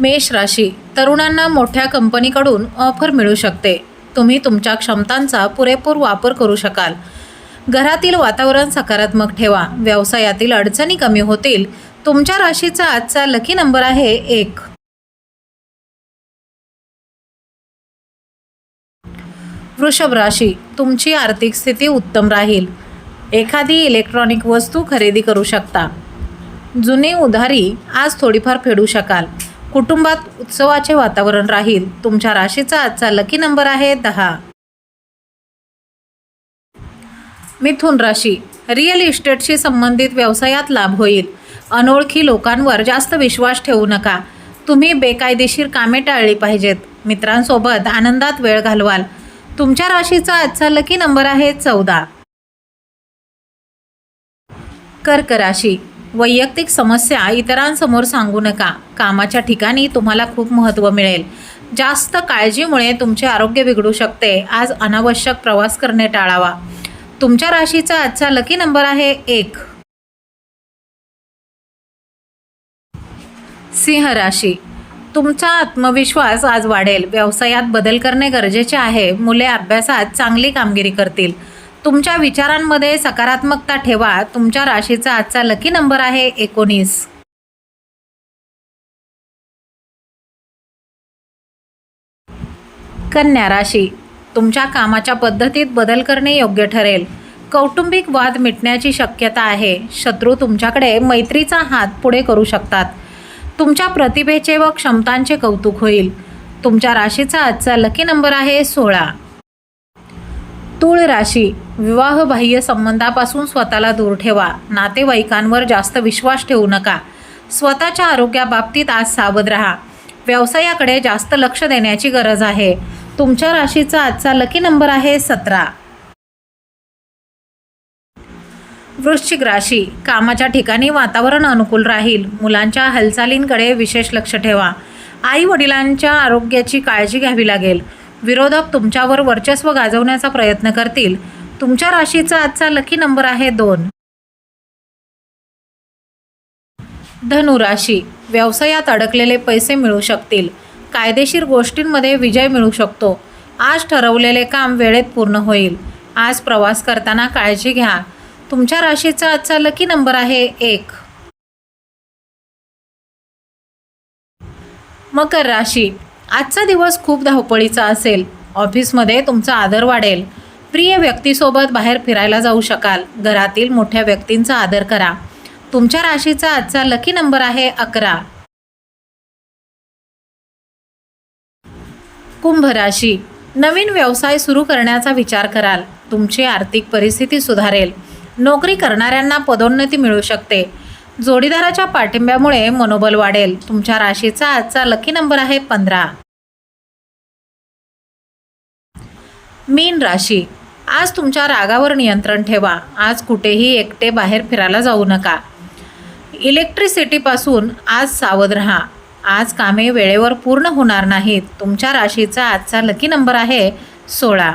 मेष राशी तरुणांना मोठ्या कंपनीकडून ऑफर मिळू शकते. तुम्ही तुमच्या क्षमतांचा पुरेपूर वापर करू शकाल. घरातील वातावरण सकारात्मक ठेवा. व्यवसायातील अडचणी कमी होतील. तुमच्या राशीचा आजचा लकी नंबर आहे एक. वृषभ राशी तुमची आर्थिक स्थिती उत्तम राहील. एखादी इलेक्ट्रॉनिक वस्तू खरेदी करू शकता. जुनी उधारी आज थोडीफार फेडू शकाल. कुटुंबात उत्सवाचे वातावरण राहील. तुमच्या राशीचा आजचा लकी नंबर आहे दहा. मिथुन राशी. रिअल इस्टेटशी संबंधित व्यवसायात लाभ होईल. अनोळखी लोकांवर जास्त विश्वास ठेवू नका. तुम्ही बेकायदेशीर कामे टाळली पाहिजेत. मित्रांसोबत आनंदात वेळ घालवाल. तुमच्या राशीचा आजचा लकी नंबर आहे चौदा. कर्क राशी. वैयक्तिक समस्या इतरांसमोर सांगू नका. कामाच्या ठिकाणी तुम्हाला खूप महत्त्व मिळेल. जास्त काळजीमुळे तुमचे आरोग्य बिघडू शकते. आज अनावश्यक प्रवास करणे टाळावा. तुमच्या राशीचा आजचा लकी नंबर आहे एक. सिंह राशी. तुमचा आत्मविश्वास आज वाढेल. व्यवसायात बदल करणे गरजेचे आहे. मुले अभ्यासात चांगली कामगिरी करतील. तुमच्या विचारांमध्ये सकारात्मकता ठेवा. तुमच्या राशीचा आजचा लकी नंबर आहे एकोणीस. कन्या राशी. तुमच्या कामाच्या पद्धतीत बदल करणे योग्य ठरेल. कौटुंबिक वाद मिटण्याची शक्यता आहे. शत्रू तुमच्याकडे मैत्रीचा हात पुढे करू शकतात. तुमच्या प्रतिभेचे व क्षमतांचे कौतुक होईल. तुमच्या राशीचा आजचा लकी नंबर आहे सोळा. तूळ राशी. विवाहबाह्य संबंधापासून स्वतःला दूर ठेवा. नातेवाईकांवर जास्त विश्वास ठेवू नका. स्वतःच्या आरोग्याबाबतीत आज सावध राहा. व्यवसायाकडे जास्त लक्ष देण्याची गरज आहे. तुमच्या राशीचा आजचा लकी नंबर आहे सतरा. वृश्चिक राशी. कामाच्या ठिकाणी वातावरण अनुकूल राहील. मुलांच्या हालचालींकडे विशेष लक्ष ठेवा. आई वडिलांच्या आरोग्याची काळजी घ्यावी लागेल. विरोधक तुमच्यावर वर्चस्व गाजवण्याचा प्रयत्न करतील. तुमच्या राशीचा आजचा लकी नंबर आहे दोन. धनु राशी व्यवसायात अडकलेले पैसे मिळू शकतील. कायदेशीर गोष्टींमध्ये विजय मिळू शकतो. आज ठरवलेले काम वेळेत पूर्ण होईल. आज प्रवास करताना काळजी घ्या. तुमच्या राशीचा आजचा लकी नंबर आहे एक. मकर राशी आजचा दिवस खूप धावपळीचा असेल. ऑफिसमध्ये तुमचा आदर वाढेल. प्रिय व्यक्तीसोबत बाहेर फिरायला जाऊ शकाल. घरातील मोठ्या व्यक्तींचा आदर करा. तुमच्या राशीचा आजचा लकी नंबर आहे अकरा. कुंभ राशी. नवीन व्यवसाय सुरू करण्याचा विचार कराल. तुमची आर्थिक परिस्थिती सुधारेल. नोकरी करणाऱ्यांना पदोन्नती मिळू शकते. जोडीदाराच्या पाठिंब्यामुळे मनोबल वाढेल. तुमच्या राशीचा आजचा लकी नंबर आहे पंधरा. मीन राशी. आज तुमच्या रागावर नियंत्रण ठेवा. आज कुठेही एकटे बाहेर फिरायला जाऊ नका. इलेक्ट्रिसिटीपासून आज सावध राहा. आज कामे वेळेवर पूर्ण होणार नाहीत. तुमच्या राशीचा आजचा लकी नंबर आहे सोळा.